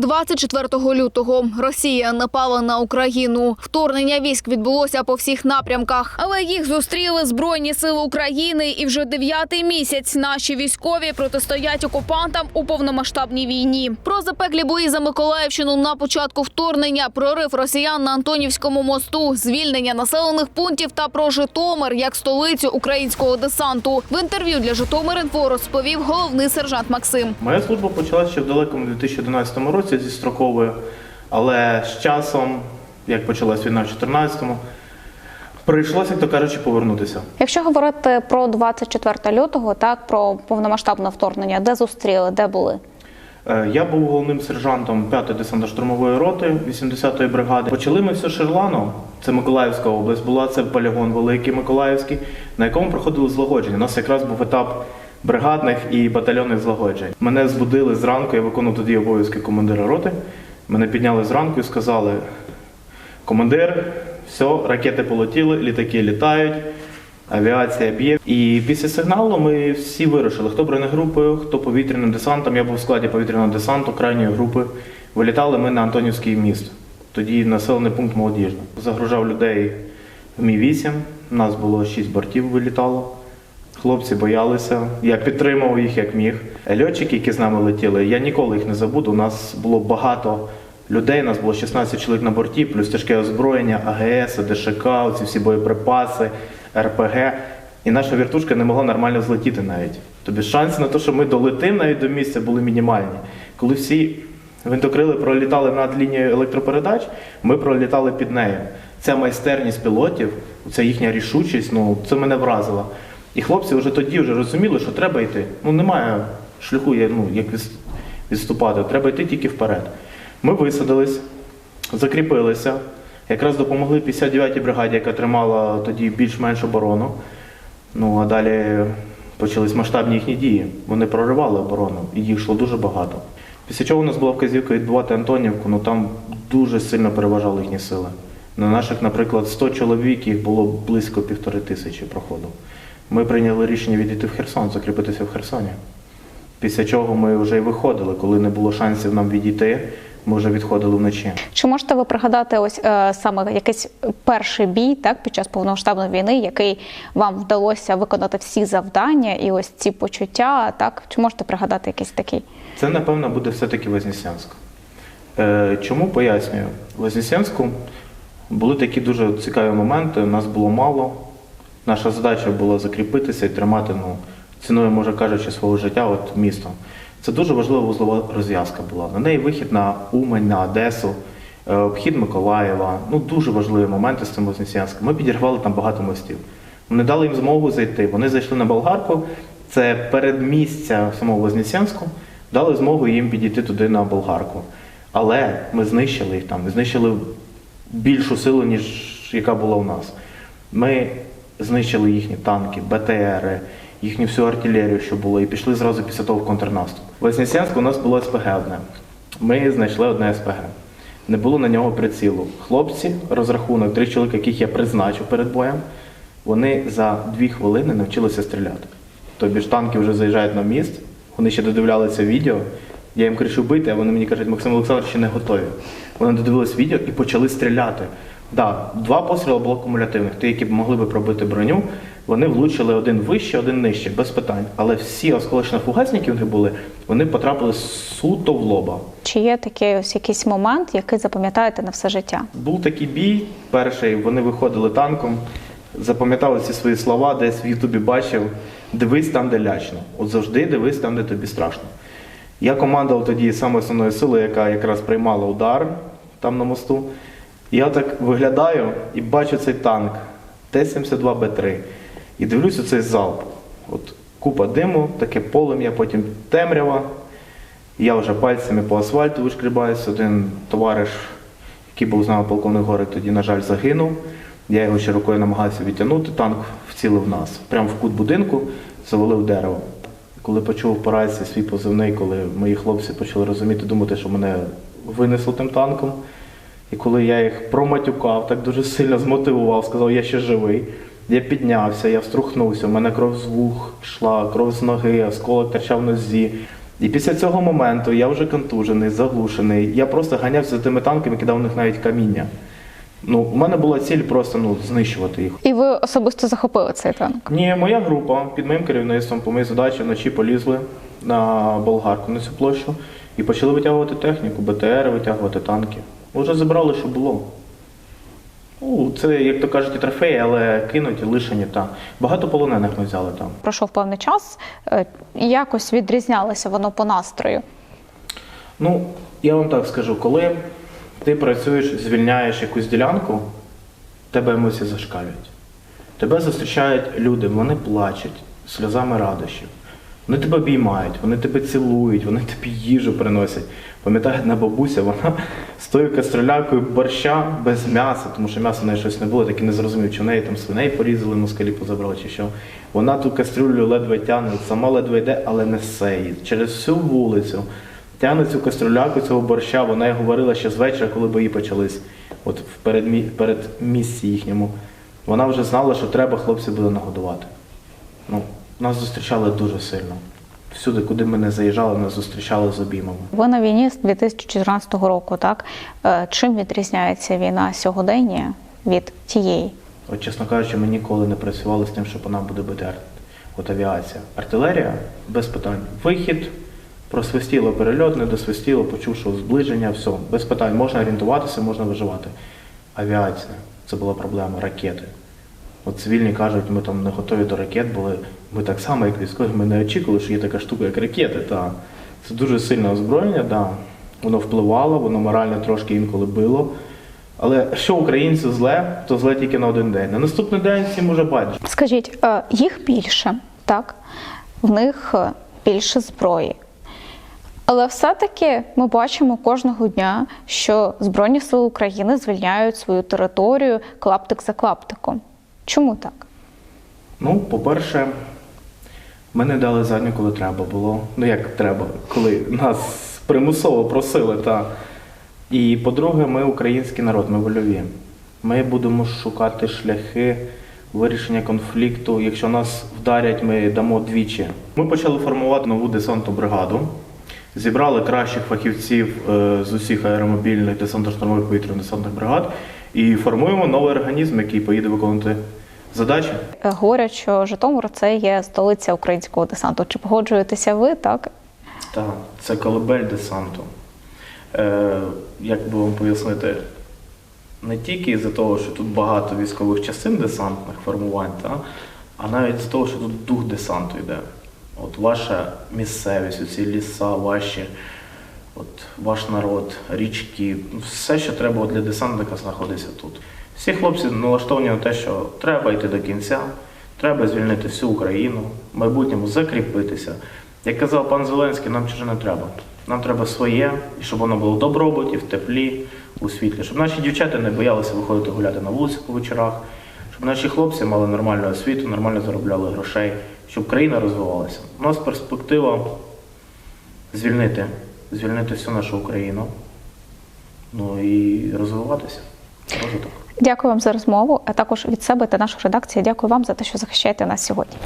24 лютого Росія напала на Україну. Вторгнення військ відбулося по всіх напрямках, але їх зустріли збройні сили України. І вже дев'ятий місяць наші військові протистоять окупантам у повномасштабній війні. Про запеклі бої за Миколаївщину на початку вторгнення, прорив росіян на Антонівському мосту, звільнення населених пунктів та про Житомир як столицю українського десанту. В інтерв'ю для Житомир.Інфо розповів головний сержант Максим. Моя служба почалася ще в далекому 2011 році зі строковою, але з часом, як почалась війна в 2014-му, прийшлося, як то кажучи, повернутися. Якщо говорити про 24 лютого, так про повномасштабне вторгнення, де зустріли, де були? Е, Я був головним сержантом 5-ї десантно-штурмової роти 80-ї бригади. Почали ми все з Шерлану, це Миколаївська область була, це полігон Великий Миколаївський, на якому проходили злагодження. У нас якраз був етап бригадних і батальйонних злагоджень. Мене збудили зранку, я виконував тоді обов'язки командира роти. Мене підняли зранку і сказали: командир, все, ракети полетіли, літаки літають. Авіація б'є. І після сигналу ми всі вирушили. Хто бронегрупою, хто повітряним десантом. Я був в складі повітряного десанту крайньої групи. Вилітали ми на Антонівський міст. Тоді населений пункт молодіжний. Загружав людей в Мі 8 Нас було 6 бортів вилітало. Хлопці боялися. Я підтримував їх як міг. Льотчики, які з нами летіли, я ніколи їх не забуду. У нас було багато людей, у нас було 16 чоловік на борті, плюс тяжке озброєння, АГС, ДШК, ці всі боєприпаси, РПГ. І наша віртушка не могла нормально злетіти навіть. Тобі шанси на те, що ми долетимо навіть до місця, були мінімальні. Коли всі гвинтокрили пролітали над лінією електропередач, ми пролітали під нею. Ця майстерність пілотів, ця їхня рішучість, ну це мене вразило. І хлопці вже тоді вже розуміли, що треба йти. Ну немає шляху, ну, як відступати, треба йти тільки вперед. Ми висадились, закріпилися, якраз допомогли 59-й бригаді, яка тримала тоді більш-менш оборону. Ну а далі почались масштабні їхні дії. Вони проривали оборону, і їх йшло дуже багато. Після чого у нас була вказівка відбувати Антонівку, ну там дуже сильно переважали їхні сили. На наших, наприклад, 100 чоловік їх було близько півтори тисячі проходу. Ми прийняли рішення відійти в Херсон, закріпитися в Херсоні. Після чого ми вже й виходили, коли не було шансів нам відійти, ми вже відходили вночі. Чи можете ви пригадати ось е, саме якийсь перший бій, так під час повномасштабної війни, який вам вдалося виконати всі завдання і ось ці почуття? Так чи можете пригадати якийсь такий? Це, напевно, буде все-таки Вознесенськ. Е, чому пояснюю? В Вознесенську були такі дуже цікаві моменти, нас було мало. Наша задача була закріпитися і тримати, ну, ціною, може кажучи, свого життя от місто. Це дуже важлива вузлова розв'язка була. На неї вихід на Умань, на Одесу, е, обхід Миколаєва. Ну, дуже важливі моменти з цим Вознесенськом. Ми підірвали там багато мостів. Вони дали їм змогу зайти. Вони зайшли на Болгарку, це передмістя самого Вознесенську, дали змогу їм підійти туди на Болгарку. Але ми знищили їх там, ми знищили більшу силу, ніж яка була у нас. Ми знищили їхні танки, БТРи, їхню всю артилерію, що було, і пішли зразу після того в контрнаступ. В у нас було СПГ одне. Ми знайшли одне СПГ. Не було на нього прицілу. Хлопці, розрахунок, три чоловіка, яких я призначив перед боєм, вони за дві хвилини навчилися стріляти. Тобі ж танки вже заїжджають на міст, вони ще додивлялися відео. Я їм кричу бити, а вони мені кажуть, Максим Олександрович ще не готові. Вони додивились відео і почали стріляти. Да, два постріли було кумулятивних, ті, які б могли би пробити броню. Вони влучили один вище, один нижче, без питань. Але всі осколочно-фугасні, які в них були, вони потрапили суто в лоба. Чи є такий ось якийсь момент, який запам'ятаєте на все життя? Був такий бій, перший, вони виходили танком, запам'ятали ці свої слова, десь в Ютубі бачив. Дивись там, де лячно. От завжди дивись там, де тобі страшно. Я командував тоді саме основною силою, яка якраз приймала удар там на мосту. Я так виглядаю і бачу цей танк Т-72Б3. І дивлюся цей залп. От купа диму, таке полум'я, потім темрява. Я вже пальцями по асфальту вишкрібаюсь. Один товариш, який був з нами полковник гори, тоді, на жаль, загинув. Я його ще рукою намагався відтягнути, танк вцілив нас. Прямо в кут будинку завалив дерево. Коли почув по рації свій позивний, коли мої хлопці почали розуміти, думати, що мене винесло тим танком. І коли я їх проматюкав, так дуже сильно змотивував, сказав, я ще живий. Я піднявся, я вструхнувся, у мене кров з вух йшла, кров з ноги, осколок терчав в нозі. І після цього моменту я вже контужений, заглушений. Я просто ганявся за тими танками, кидав в них навіть каміння. Ну, у мене була ціль просто ну, знищувати їх. І ви особисто захопили цей танк. Ні, моя група під моїм керівництвом по моїй задачі вночі полізли на болгарку на цю площу і почали витягувати техніку, БТР, витягувати танки. Вже забрали, що було. Ну, це, як то кажуть, трофеї, але кинуті, лишені та. Багато полонених ми взяли там. Пройшов певний час, е, якось відрізнялося воно по настрою. Ну, я вам так скажу, коли ти працюєш, звільняєш якусь ділянку, тебе емоції зашкалюють. Тебе зустрічають люди, вони плачуть сльозами радощів. Вони тебе обіймають, вони тебе цілують, вони тобі їжу приносять. Пам'ятаю, одна бабуся, вона з тою каструлякою борща без м'яса, тому що м'яса в неї щось не було, так і не зрозумів, чи в неї там свиней порізали, москалі позабрали, чи що. Вона ту кастрюлю ледве тягне, сама ледве йде, але несе її. Через всю вулицю тягне цю кастрюляку цього борща, вона й говорила ще з вечора, коли бої почались, от в передмі... передмісті їхньому. Вона вже знала, що треба хлопців буде нагодувати. Ну, нас зустрічали дуже сильно. Всюди, куди ми не заїжджали, нас зустрічали з обіймами. Ви на війні з 2014 року, так? Е, Чим відрізняється війна сьогодення від тієї? От, чесно кажучи, ми ніколи не працювали з тим, що по нам буде бити арт... от авіація. Артилерія без питань. Вихід, просвистіло перельот, не досвистіло, почув, що зближення, все, без питань. Можна орієнтуватися, можна виживати. Авіація це була проблема, ракети. От цивільні кажуть, ми там не готові до ракет були. Ми так само, як військові, ми не очікували, що є така штука, як ракети. Та. Це дуже сильне озброєння, да. воно впливало, воно морально трошки інколи било. Але що українцю зле, то зле тільки на один день. На наступний день всім уже байдуже. Скажіть, е, їх більше, так? В них е, більше зброї. Але все-таки ми бачимо кожного дня, що Збройні Сили України звільняють свою територію клаптик за клаптиком. Чому так? Ну, по-перше, ми не дали задню, коли треба було. Ну як треба, коли нас примусово просили. Та. І по-друге, ми український народ, ми вольові. Ми будемо шукати шляхи вирішення конфлікту. Якщо нас вдарять, ми дамо двічі. Ми почали формувати нову десантну бригаду. Зібрали кращих фахівців е, з усіх аеромобільних десантно-штурмових повітряних десантних бригад і формуємо новий організм, який поїде виконувати задачі. Е, Говорять, що Житомир це є столиця українського десанту. Чи погоджуєтеся ви так? Так, це колыбель десанту. Е, як би вам пояснити, не тільки з-за того, що тут багато військових частин десантних формувань, та, а навіть з того, що тут дух десанту йде. От ваша місцевість, оці ліса, ваші, от ваш народ, річки, все, що треба для десантника, знаходиться тут. Всі хлопці налаштовані на те, що треба йти до кінця, треба звільнити всю Україну, в майбутньому закріпитися. Як казав пан Зеленський, нам чуже не треба. Нам треба своє, і щоб воно було в добробуті, в теплі, у світлі, щоб наші дівчата не боялися виходити гуляти на вулиці по вечорах, щоб наші хлопці мали нормальну освіту, нормально заробляли грошей, щоб країна розвивалася. У нас перспектива звільнити, звільнити всю нашу Україну, ну і розвиватися. Розвиток. Дякую вам за розмову, а також від себе та нашої редакції. Дякую вам за те, що захищаєте нас сьогодні.